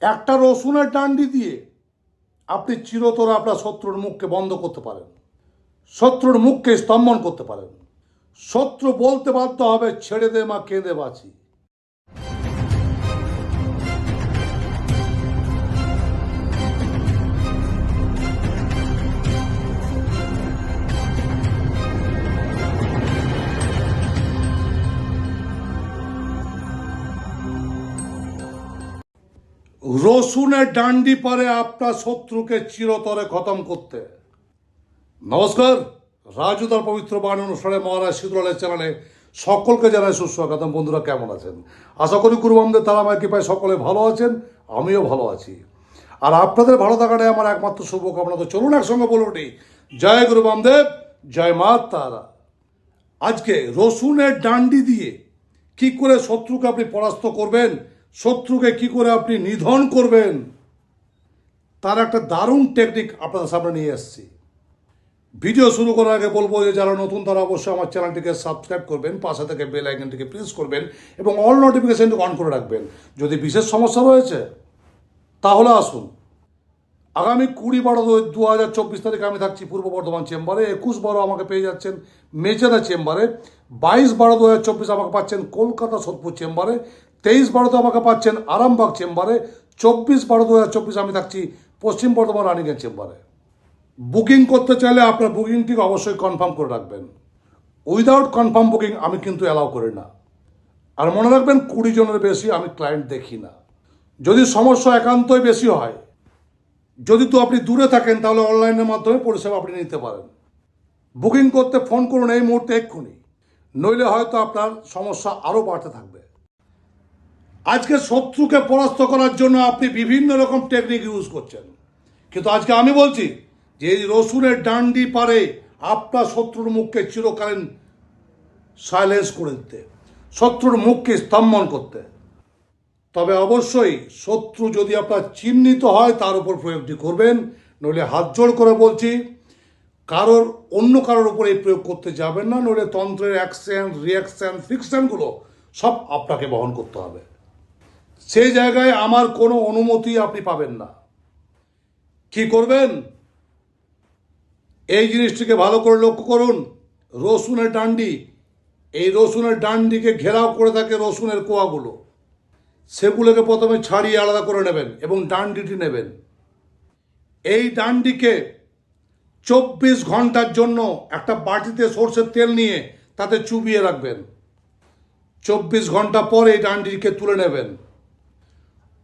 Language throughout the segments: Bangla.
একটা রসুনের ডান্ডি দিয়ে আপনি চিরতর আপনার শত্রুর মুখকে বন্ধ করতে পারেন। শত্রুর মুখকে স্তম্ভন করতে পারেন। শত্রু বলতে বাধ্য হবে, ছেড়ে দে মা, কেঁদে বাঁচি। রসুনের ডান্ডি পারে আপনার শত্রুকে চিরতরে খতম করতে। নমস্কার, রাজুদার পবিত্র বাণী অনুষ্ঠানে মহারাজ শীতলালের চ্যানেলে সকলকে জানাই সুস্বাগতম। বন্ধুরা, কেমন আছেন? আশা করি কুরবামদের তারা আমার কৃপায় সকলে ভালো আছেন, আমিও ভালো আছি। আর আপনাদের ভালো থাকাটাই আমার একমাত্র শুভকামনা। তো চলুন একসঙ্গে বলে উঠি। জয় গুরু বামদেব জয় মা তারা। আজকে রসুনের ডান্ডি দিয়ে কি করে শত্রুকে আপনি পরাস্ত করবেন শত্রুকে কি করে আপনি নিধন করবেন? তার একটা দারুণ টেকনিক আপনাদের সামনে নিয়ে এসেছি। ভিডিও শুরু করার আগে বলব যে, যারা নতুন, তারা অবশ্যই আমার চ্যানেলটিকে সাবস্ক্রাইব করবেন, পাশে থেকে বেল আইকনটিকে প্রেস করবেন এবং অল নোটিফিকেশনটি অন করে রাখবেন। যদি বিশেষ সমস্যা রয়েছে, তাহলে আসুন। আগামী কুড়ি বারো দু হাজার চব্বিশ তারিখে আমি থাকছি পূর্ব বর্ধমান চেম্বারে। একুশ বারো আমাকে পেয়ে যাচ্ছেন মেচেদা চেম্বারে। বাইশ বারো দু হাজার চব্বিশ আমাকে পাচ্ছেন কলকাতা সোদপুর চেম্বারে। তেইশ বারোতে আমাকে পাচ্ছেন আরামবাগ চেম্বারে, চব্বিশ বারো দু হাজার চব্বিশ আমি থাকছি পশ্চিম বর্ধমান রানিগঞ্জ চেম্বারে। বুকিং করতে চাইলে আপনার বুকিংটি অবশ্যই কনফার্ম করে রাখবেন। উইদাউট কনফার্ম বুকিং আমি কিন্তু অ্যালাউ করি না। আর মনে রাখবেন কুড়ি জনের বেশি আমি ক্লায়েন্ট দেখি না। যদি সমস্যা একান্তই বেশি হয়, যদি তো আপনি দূরে থাকেন, তাহলে অনলাইনের মাধ্যমে পরিষেবা আপনি নিতে পারেন। বুকিং করতে ফোন করুন এই মুহূর্তে এক্ষুনি। নইলে হয়তো আপনার সমস্যা আরও বাড়তে থাকবে। আজকে শত্রুকে পরাস্ত করার জন্য আপনি বিভিন্ন রকম টেকনিক ইউজ করছেন। কিন্তু আজকে আমি বলছি, যে এই রসুনের ডান্ডি পারে আপনার শত্রুর মুখকে চিরকালীন সাইলেন্স করে দিতে, শত্রুর মুখকে স্তম্ভন করতে। তবে অবশ্যই শত্রু যদি আপনার চিহ্নিত হয়, তার উপর প্রয়োগটি করবেন। নইলে হাত জোড় করে বলছি, কারোর অন্য কারোর উপর এই প্রয়োগ করতে যাবেন না, নইলে তন্ত্রের অ্যাকশন রিয়াকশন ফিকশনগুলো সব আপনাকে বহন করতে হবে। সেই জায়গায় আমার কোনো অনুমতি আপনি পাবেন না। কি করবেন? এই জিনিসটিকে ভালো করে লক্ষ্য করুন। রসুনের ডান্ডি, এই রসুনের ডান্ডিকে ঘেরাও করে থাকে রসুনের কোয়াগুলো। সেগুলোকে প্রথমে ছাড়িয়ে আলাদা করে নেবেন এবং ডান্ডিটি নেবেন। এই ডান্ডিকে চব্বিশ ঘণ্টার জন্য একটা বাটিতে সর্ষের তেল নিয়ে তাতে চুবিয়ে রাখবেন। চব্বিশ ঘণ্টা পর এই ডান্ডিকে তুলে নেবেন।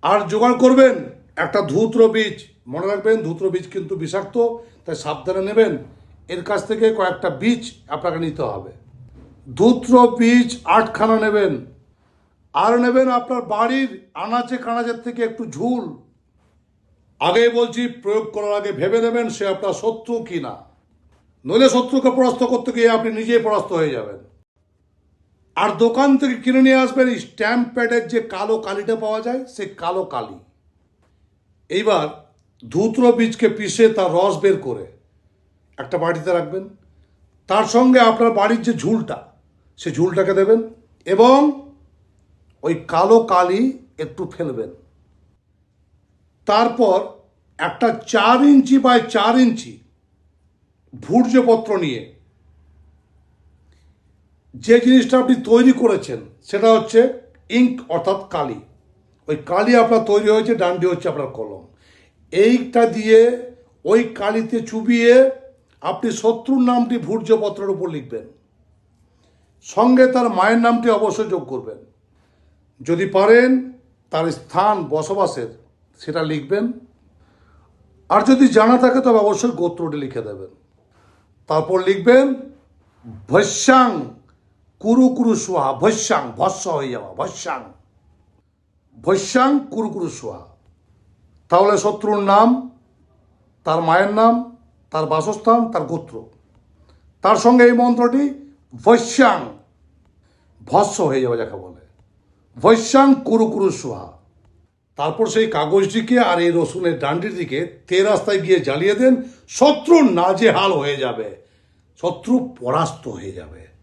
আর জোগাড় করবেন। একটা ধূত্র বীজ। মনে রাখবেন, ধূত্র বীজ কিন্তু বিষাক্ত, তাই সাবধানে নেবেন। এর কাছ থেকে কয়েকটা বীজ আপনাকে নিতে হবে। ধূত্র বীজ আটখানা নেবেন। আর নেবেন আপনার বাড়ির আনাচে কানাচের থেকে একটু ঝুল। আগেই বলছি, প্রয়োগ করার আগে ভেবে নেবেন সে আপনার শত্রু কি না নইলে শত্রুকে পরাস্ত করতে গিয়ে আপনি নিজেই পরাস্ত হয়ে যাবেন। আর দোকান থেকে কিনে নিয়ে আসবেন স্ট্যাম্প প্যাডের যে কালো কালিটা পাওয়া যায়, সেই কালো কালি। এইবার ধূত্র বীজকে পিষে তার রস বের করে একটা বাড়িতে রাখবেন। তার সঙ্গে আপনার বাড়ির যে ঝুলটা, সে ঝুলটাকে দেবেন এবং ওই কালো কালি একটু ফেলবেন। তারপর একটা চার ইঞ্চি বাই চার ইঞ্চি ভূর্যপত্র নিয়ে যে জিনিসটা আপনি তৈরি করেছেন, সেটা হচ্ছে ইঙ্ক অর্থাৎ কালি। ওই কালি আপনার তৈরি হয়েছে ডান্ডি হচ্ছে আপনার কলম। এইটা দিয়ে ওই কালিতে চুবিয়ে আপনি শত্রুর নামটি ভূর্যপত্রের উপর লিখবেন। সঙ্গে তার মায়ের নামটি অবশ্যই যোগ করবেন। যদি পারেন, তার স্থান, বসবাসের, সেটা লিখবেন। আর যদি জানা থাকে, তবে অবশ্যই গোত্রটি লিখে দেবেন। তারপর লিখবেন, ভস্যাং। কুরু কুরু সোহা, ভস্যাং, ভস্য হয়ে যাওয়া, ভস্যাং। ভস্যাং, কুরু কুরু সোহা। তাহলে শত্রুর নাম, তার মায়ের নাম, তার বাসস্থান, তার গোত্র। তার সঙ্গে এই মন্ত্রটি, ভস্যাং, ভস্য হয়ে যাওয়া যাকে বলে। ভস্যাং, কুরু কুরু সোহা। তারপর সেই কাগজটিকে আর এই রসুনের ডান্ডির দিকে তে রাস্তায় গিয়ে জ্বালিয়ে দেন শত্রু নাজেহাল হয়ে যাবে, শত্রু পরাস্ত হয়ে যাবে।